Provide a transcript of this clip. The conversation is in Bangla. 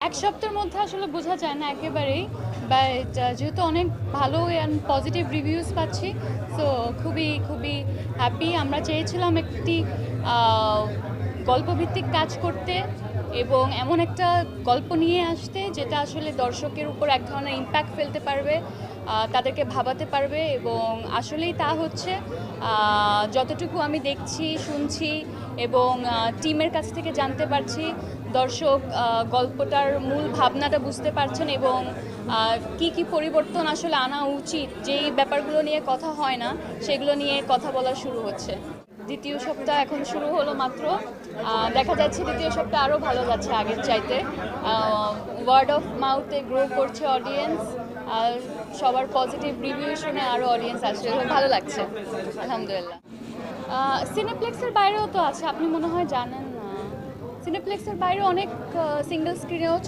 এক সপ্তাহের মধ্যে আসলে বোঝা যায় না একেবারেই বাট যেহেতু অনেক ভালো অ্যান্ড পজিটিভ রিভিউজ পাচ্ছি সো খুবই খুবই হ্যাপি আমরা চেয়েছিলাম একটি গল্পভিত্তিক কাজ করতে এবং এমন একটা গল্প নিয়ে আসতে যেটা আসলে দর্শকের উপর এক ধরনের ইম্প্যাক্ট ফেলতে পারবে তাদেরকে ভাবাতে পারবে এবং আসলেই তা হচ্ছে যতটুকু আমি দেখছি, শুনছি এবং টিমের কাছ থেকে জানতে পারছি, দর্শক গল্পটার মূল ভাবনাটা বুঝতে পারছেন এবং কি কি পরিবর্তন আসলে আনা উচিত, যেই ব্যাপারগুলো নিয়ে কথা হয় না, সেগুলো নিয়ে কথা বলা শুরু হচ্ছে। দ্বিতীয় সপ্তাহ এখন শুরু হলো মাত্র। দেখা যাচ্ছে দ্বিতীয় সপ্তাহ আরও ভালো যাচ্ছে আগের চাইতে। ওয়ার্ড অফ মাউথে গ্রো করছে অডিয়েন্স আর সবার পজিটিভ রিভিউ শুনে আরও অডিয়েন্স আসছে। ভালো লাগছে, আলহামদুলিল্লাহ। সিনেপ্লেক্সের বাইরেও তো আছে, আপনি মনে হয় জানেন না। সিনেপ্লেক্সের বাইরে অনেক সিঙ্গেল স্ক্রিনেও